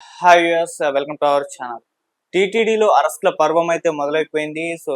Hi US welcome to our channel టీటీడీలో అరెస్టుల పర్వం అయితే మొదలైపోయింది. సో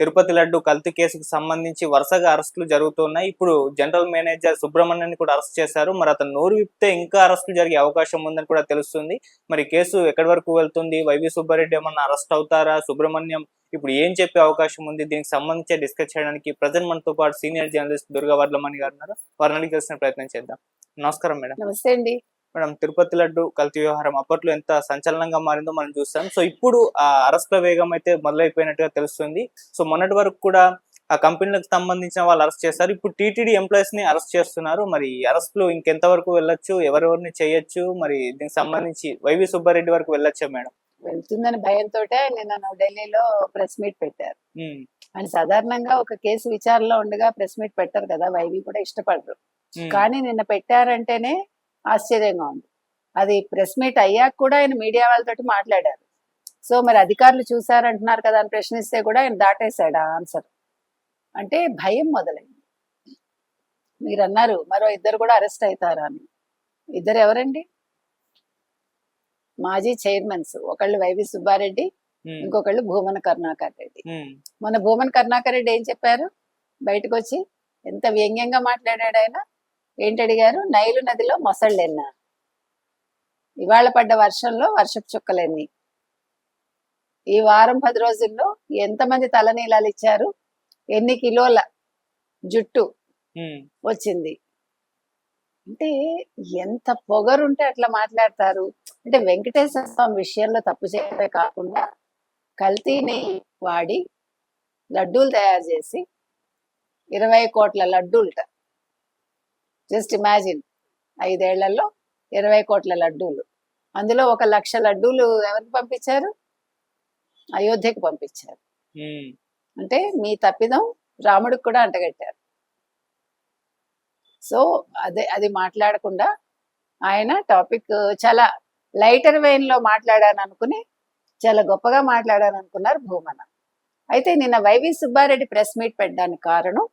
తిరుపతి లడ్డు కల్తీ కేసుకు సంబంధించి వరుసగా అరెస్టులు జరుగుతున్నాయి. ఇప్పుడు జనరల్ మేనేజర్ సుబ్రహ్మణ్యాన్ని కూడా అరెస్ట్ చేశారు. మరి అతను నోరు విప్తే ఇంకా అరెస్టులు జరిగే అవకాశం ఉందని కూడా తెలుస్తుంది. మరి కేసు ఎక్కడి వరకు వెళ్తుంది? వైవి సుబ్బారెడ్డి ఏమన్నా అరెస్ట్ అవుతారా? సుబ్రహ్మణ్యం ఇప్పుడు ఏం చెప్పే అవకాశం ఉంది? దీనికి సంబంధించి డిస్కస్ చేయడానికి ప్రజెంట్ మనతో పాటు సీనియర్ జర్నలిస్ట్ దుర్గా వర్లమణి గారు ఉన్నారు. వారిని అడిగి తెలిసిన ప్రయత్నం చేద్దాం. నమస్కారం మేడం. నమస్తే అండి. మేడం తిరుపతి లడ్డు కల్తీ వ్యవహారం అప్పట్లో ఎంత సంచలనంగా మారిందో మనం చూస్తాం. సో ఇప్పుడు ఆ అరెస్ట్ల వేగం అయితే మొదలైపోయినట్టుగా తెలుస్తుంది. సో మొన్నటి వరకు కూడా ఆ కంపెనీలకు సంబంధించిన వాళ్ళు అరెస్ట్ చేశారు. ఇప్పుడు టీటీడీ ఎంప్లాయీస్ని అరెస్ట్ చేస్తున్నారు. మరి అరెస్టులు ఇంకెంత వరకు వెళ్ళొచ్చు? ఎవరెవరిని చేయొచ్చు? మరి దీనికి సంబంధించి వైవి సుబ్బారెడ్డి వరకు వెళ్ళొచ్చా మేడం? వెళ్తుందని భయంతో నిన్న ఢిల్లీలో ప్రెస్ మీట్ పెట్టారు. అని సాధారణంగా ఒక కేసు విచారణలో ఉండగా ప్రెస్ మీట్ పెట్టారు కదా వైవి కూడా ఇష్టపడరు. కానీ నిన్న పెట్టారంటేనే ఆశ్చర్యంగా ఉంది. అది ప్రెస్ మీట్ అయ్యాక కూడా ఆయన మీడియా వాళ్ళతోటి మాట్లాడారు. సో మరి అధికారులు చూసారంటున్నారు కదా అని ప్రశ్నిస్తే కూడా ఆయన దాటేశాడు ఆ ఆన్సర్. అంటే భయం మొదలైంది. మీరు అన్నారు మరో ఇద్దరు కూడా అరెస్ట్ అవుతారా అని. ఇద్దరు ఎవరండి? మాజీ చైర్మన్స్ ఒకళ్ళు వైవి సుబ్బారెడ్డి ఇంకొకళ్ళు భూమన కరుణాకర్ రెడ్డి. ఉమ్, మన భూమన కరుణాకర్ రెడ్డి ఏం చెప్పారు? బయటకు వచ్చి ఎంత వ్యంగ్యంగా మాట్లాడాడు ఆయన? ఏంటి అడిగారు నైలు నదిలో మొసళ్ళెన్నా. ఇవాళ పడ్డ వర్షంలో వర్షపు చుక్కలెన్ని. ఈ వారం పది రోజుల్లో ఎంతమంది తలనీలాలు ఇచ్చారు? ఎన్ని కిలోల జుట్టు వచ్చింది? అంటే ఎంత పొగరుంటే అట్లా మాట్లాడతారు. అంటే వెంకటేశ్వర స్వామి విషయంలో తప్పు చేయడమే కాకుండా కల్తీని వాడి లడ్డూలు తయారు చేసి ఇరవై కోట్ల లడ్డూలట జస్ట్ ఇమాజిన్ ఐదేళ్ళలో ఇరవై కోట్ల లడ్డూలు. అందులో ఒక లక్ష లడ్డూలు ఎవరికి పంపించారు? అయోధ్యకి పంపించారు. అంటే మీ తప్పిదం రాముడికి కూడా అంటగట్టారు. సో అదే అది మాట్లాడకుండా ఆయన టాపిక్ చాలా లైటర్ వెయిన్లో మాట్లాడాను అనుకుని చాలా గొప్పగా మాట్లాడాను అనుకున్నారు భూమన. అయితే నిన్న వైవి సుబ్బారెడ్డి ప్రెస్ మీట్ పెట్టడానికి కారణం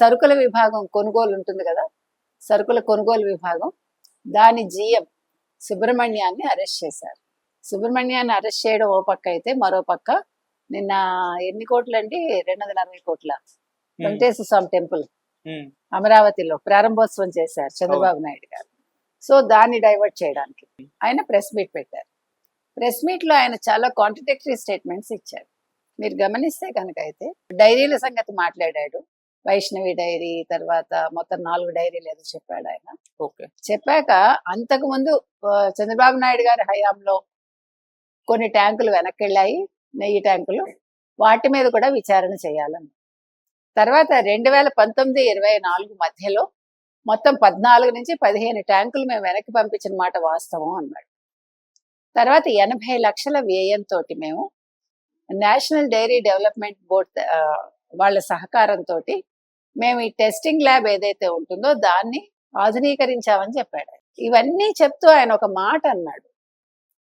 సరుకుల విభాగం కొనుగోలు ఉంటుంది కదా సరుకుల కొనుగోలు విభాగం దాని జిఎం సుబ్రహ్మణ్యాన్ని అరెస్ట్ చేశారు. సుబ్రహ్మణ్యాన్ని అరెస్ట్ చేయడం ఓ పక్క అయితే మరో పక్క నిన్న ఎన్ని కోట్లు అండి రెండు వందల అరవై కోట్ల. వెంకటేశ్వర స్వామి టెంపుల్. అమరావతిలో ప్రారంభోత్సవం చేశారు చంద్రబాబు నాయుడు గారు. సో దాన్ని డైవర్ట్ చేయడానికి ఆయన ప్రెస్ మీట్ పెట్టారు. ప్రెస్ మీట్లో ఆయన చాలా కాంట్రడిక్టరీ స్టేట్మెంట్స్ ఇచ్చారు. మీరు గమనిస్తే కనుక అయితే డైరీల సంగతి మాట్లాడాడు. వైష్ణవి డైరీ తర్వాత మొత్తం నాలుగు డైరీలు ఏదో చెప్పాడు ఆయన. ఓకే. చెప్పాక అంతకు ముందు చంద్రబాబు నాయుడు గారి హయాంలో కొన్ని ట్యాంకులు వెనక్కి వెళ్ళాయి నెయ్యి ట్యాంకులు. వాటి మీద కూడా విచారణ చేయాలని తర్వాత రెండు వేల పంతొమ్మిది ఇరవై నాలుగు మధ్యలో మొత్తం పద్నాలుగు నుంచి పదిహేను ట్యాంకులు మేము వెనక్కి పంపించిన మాట వాస్తవం అన్నాడు. తర్వాత ఎనభై లక్షల వ్యయంతో మేము నేషనల్ డైరీ డెవలప్మెంట్ బోర్డ్ వాళ్ళ సహకారంతో మేము ఈ టెస్టింగ్ ల్యాబ్ ఏదైతే ఉంటుందో దాన్ని ఆధునీకరించామని చెప్పాడు. ఇవన్నీ చెప్తూ ఆయన ఒక మాట అన్నాడు.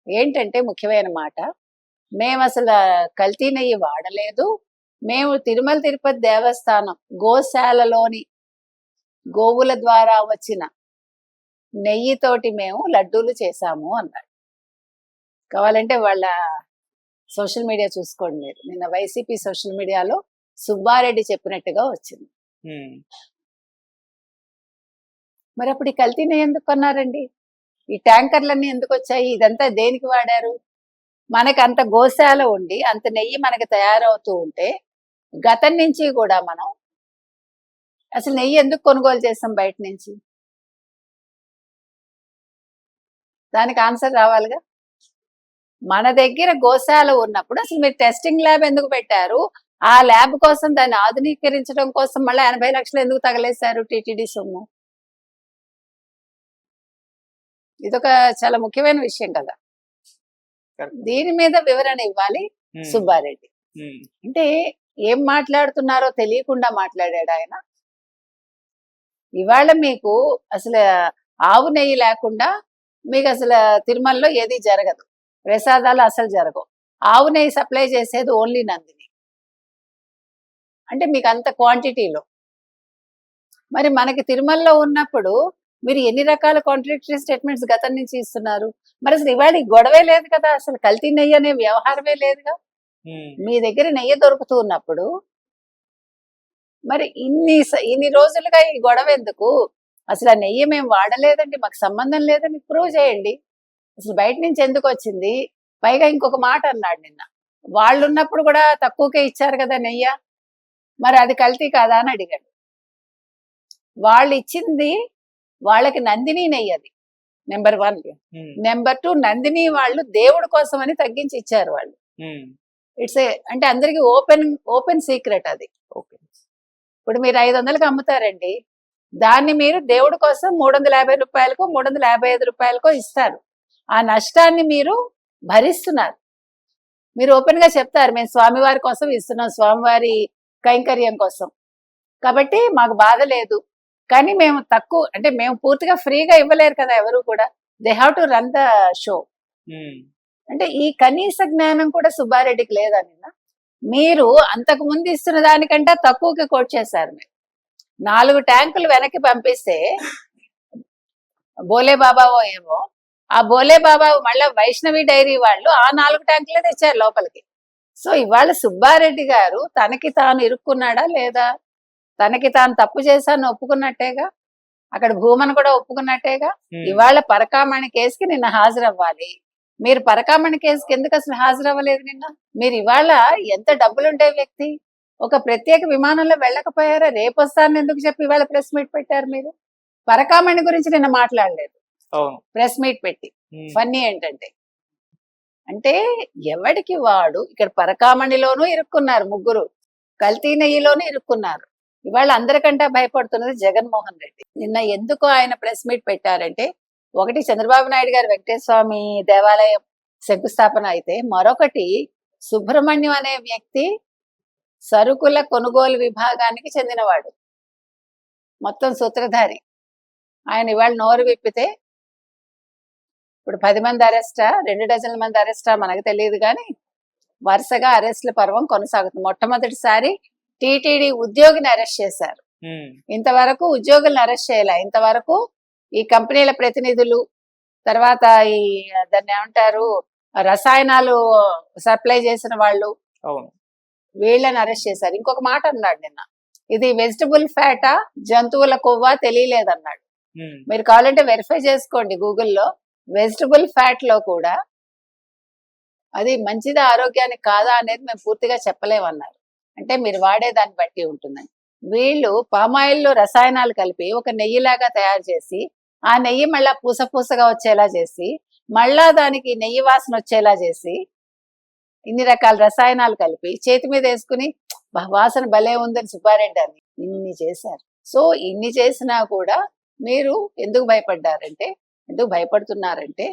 ఏంటంటే ముఖ్యమైన మాట మేము అసలు కల్తీ నెయ్యి వాడలేదు. మేము తిరుమల తిరుపతి దేవస్థానం గోశాలలోని గోవుల ద్వారా వచ్చిన నెయ్యితోటి మేము లడ్డూలు చేశాము అన్నాడు. కావాలంటే వాళ్ళ సోషల్ మీడియా చూసుకోండి. మీరు నిన్న వైసీపీ సోషల్ మీడియాలో సుబ్బారెడ్డి చెప్పినట్టుగా వచ్చింది. మరి అప్పుడు ఈ కల్తీ నెయ్యి ఎందుకు కొన్నారండి? ఈ ట్యాంకర్లన్నీ ఎందుకు వచ్చాయి? ఇదంతా దేనికి వాడారు? మనకి అంత గోశాల ఉండి అంత నెయ్యి మనకి తయారవుతూ ఉంటే గతం నుంచి కూడా మనం అసలు నెయ్యి ఎందుకు కొనుగోలు చేస్తాం బయట నుంచి? దానికి ఆన్సర్ రావాలిగా? మన దగ్గర గోశాల ఉన్నప్పుడు అసలు మీరు టెస్టింగ్ ల్యాబ్ ఎందుకు పెట్టారు? ఆ ల్యాబ్ కోసం దాన్ని ఆధునీకరించడం కోసం మళ్ళీ ఎనభై లక్షలు ఎందుకు తగలేశారు టీటీడీ సొమ్ము? ఇదొక చాలా ముఖ్యమైన విషయం కదా. దీని మీద వివరణ ఇవ్వాలి ఉమ్, సుబ్బారెడ్డి. ఉమ్, అంటే ఏం మాట్లాడుతున్నారో తెలియకుండా మాట్లాడాడు ఆయన. ఇవాళ మీకు అసలు ఆవు నెయ్యి లేకుండా మీకు అసలు తిరుమలలో ఏది జరగదు. ప్రసాదాలు అసలు జరగవు. ఆవు నెయ్యి సప్లై చేసేది ఓన్లీ నందిని. అంటే మీకు అంత క్వాంటిటీలో. మరి మనకి తిరుమలలో ఉన్నప్పుడు మీరు ఎన్ని రకాల కాంట్రాక్టరీ స్టేట్మెంట్స్ గతం నుంచి ఇస్తున్నారు? మరి అసలు ఇవాళ గొడవే లేదు కదా అసలు కల్తీ నెయ్యి అనే వ్యవహారమే లేదుగా? మీ దగ్గర నెయ్యి దొరుకుతూ ఉన్నప్పుడు మరి ఇన్ని ఇన్ని రోజులుగా ఈ గొడవ ఎందుకు? అసలు ఆ నెయ్యి మేము వాడలేదండి మాకు సంబంధం లేదని ప్రూవ్ చేయండి. అసలు బయట నుంచి ఎందుకు వచ్చింది? పైగా ఇంకొక మాట అన్నాడు నిన్న. వాళ్ళు ఉన్నప్పుడు కూడా తక్కువకే ఇచ్చారు కదా నెయ్య. మరి అది కల్తీ కాదా అని అడిగాడు. వాళ్ళు ఇచ్చింది వాళ్ళకి నందిని నెయ్యి అది number one. Number two Nandini వాళ్ళు దేవుడి కోసం అని తగ్గించి ఇచ్చారు వాళ్ళు. ఇట్స్ ఏ అంటే అందరికి ఓపెన్ ఓపెన్ సీక్రెట్ అది. ఇప్పుడు మీరు ఐదు వందలకు అమ్ముతారండి. దాన్ని మీరు దేవుడి కోసం మూడు వందల యాభై రూపాయలకో మూడు వందల యాభై ఐదు రూపాయలకో ఇస్తారు. ఆ నష్టాన్ని మీరు భరిస్తున్నారు. మీరు ఓపెన్గా చెప్తారు మేము స్వామివారి కోసం ఇస్తున్నాం స్వామివారి కైంకర్యం కోసం. కాబట్టి మాకు బాధ లేదు. కానీ మేము తక్కువ అంటే మేము పూర్తిగా ఫ్రీగా ఇవ్వలేరు కదా ఎవరు కూడా. They have to run the show అంటే ఈ కనీస జ్ఞానం కూడా సుబ్బారెడ్డికి లేదా నిన్న? మీరు అంతకు ముందు ఇస్తున్న దానికంటే తక్కువకి కోట్ చేశారు మీరు. నాలుగు ట్యాంకులు వెనక్కి పంపిస్తే బోలే బాబా ఓ ఏమో ఆ బోలే బాబా మళ్ళీ వైష్ణవి డైరీ వాళ్ళు ఆ నాలుగు ట్యాంకులే తెచ్చారు లోపలికి. సో ఇవాళ సుబ్బారెడ్డి గారు తనకి తాను ఇరుక్కున్నాడా లేదా? తనకి తాను తప్పు చేశాను ఒప్పుకున్నట్టేగా? అక్కడ భూమను కూడా ఒప్పుకున్నట్టేగా? ఇవాళ పరకామణి కేసుకి నిన్న హాజరవ్వాలి. మీరు పరకామణి కేసుకి ఎందుకు అసలు హాజరవ్వలేదు నిన్న? మీరు ఇవాళ ఎంత డబ్బులుండే వ్యక్తి? ఒక ప్రత్యేక విమానంలో వెళ్ళకపోయారా? రేపు వస్తానని ఎందుకు చెప్పి ఇవాళ ప్రెస్ మీట్ పెట్టారు మీరు? పరకామణి గురించి నిన్న మాట్లాడలేదు. ప్రెస్ మీట్ పెట్టి. ఫన్నీ ఏంటంటే అంటే ఎవడికి వాడు ఇక్కడ పరకామణిలోనూ ఇరుక్కున్నారు ముగ్గురు కల్తీ నెయ్యిలోనూ ఇరుక్కున్నారు. ఇవాళ అందరికంటే భయపడుతున్నది జగన్మోహన్ రెడ్డి. నిన్న ఎందుకు ఆయన ప్రెస్ మీట్ పెట్టారంటే ఒకటి చంద్రబాబు నాయుడు గారు వెంకటేశ్వర స్వామి దేవాలయం శంకుస్థాపన అయితే మరొకటి సుబ్రహ్మణ్యం అనే వ్యక్తి సరుకుల కొనుగోలు విభాగానికి చెందినవాడు. మొత్తం సూత్రధారి. ఆయన ఇవాళ నోరు విప్పితే ఇప్పుడు పది మంది అరెస్టా రెండు డజన్ల మంది అరెస్టా మనకు తెలియదు కానీ వరుసగా అరెస్ట్ల పర్వం కొనసాగుతుంది. మొట్టమొదటిసారి టీటీడీ ఉద్యోగిని అరెస్ట్ చేశారు. ఇంతవరకు ఉద్యోగులను అరెస్ట్ చేయలే. ఇంతవరకు ఈ కంపెనీల ప్రతినిధులు తర్వాత ఈ దాన్ని ఏమంటారు రసాయనాలు సప్లై చేసిన వాళ్ళు వీళ్ళని అరెస్ట్ చేశారు. ఇంకొక మాట అన్నాడు నిన్న. ఇది వెజిటబుల్ ఫ్యాటా జంతువుల కొవ్వా తెలియలేదన్నాడు. మీరు కావాలంటే వెరిఫై చేసుకోండి గూగుల్లో వెజిటబుల్ ఫ్యాట్లో కూడా అది మంచిదా ఆరోగ్యానికి కాదా అనేది మేము పూర్తిగా చెప్పలేమన్నారు. అంటే మీరు వాడే దాన్ని బట్టి ఉంటుందని. వీళ్ళు పామాయిల్లో రసాయనాలు కలిపి ఒక నెయ్యిలాగా తయారు చేసి ఆ నెయ్యి మళ్ళా పూస పూసగా వచ్చేలా చేసి మళ్ళా దానికి నెయ్యి వాసన వచ్చేలా చేసి ఇన్ని రకాల రసాయనాలు కలిపి చేతి మీద వేసుకుని వాసన భలే ఉందని సుబ్బారెడ్డి అని ఇన్ని చేశారు. సో ఇన్ని చేసినా కూడా మీరు ఎందుకు భయపడ్డారంటే ఎందుకు భయపడుతున్నారంటే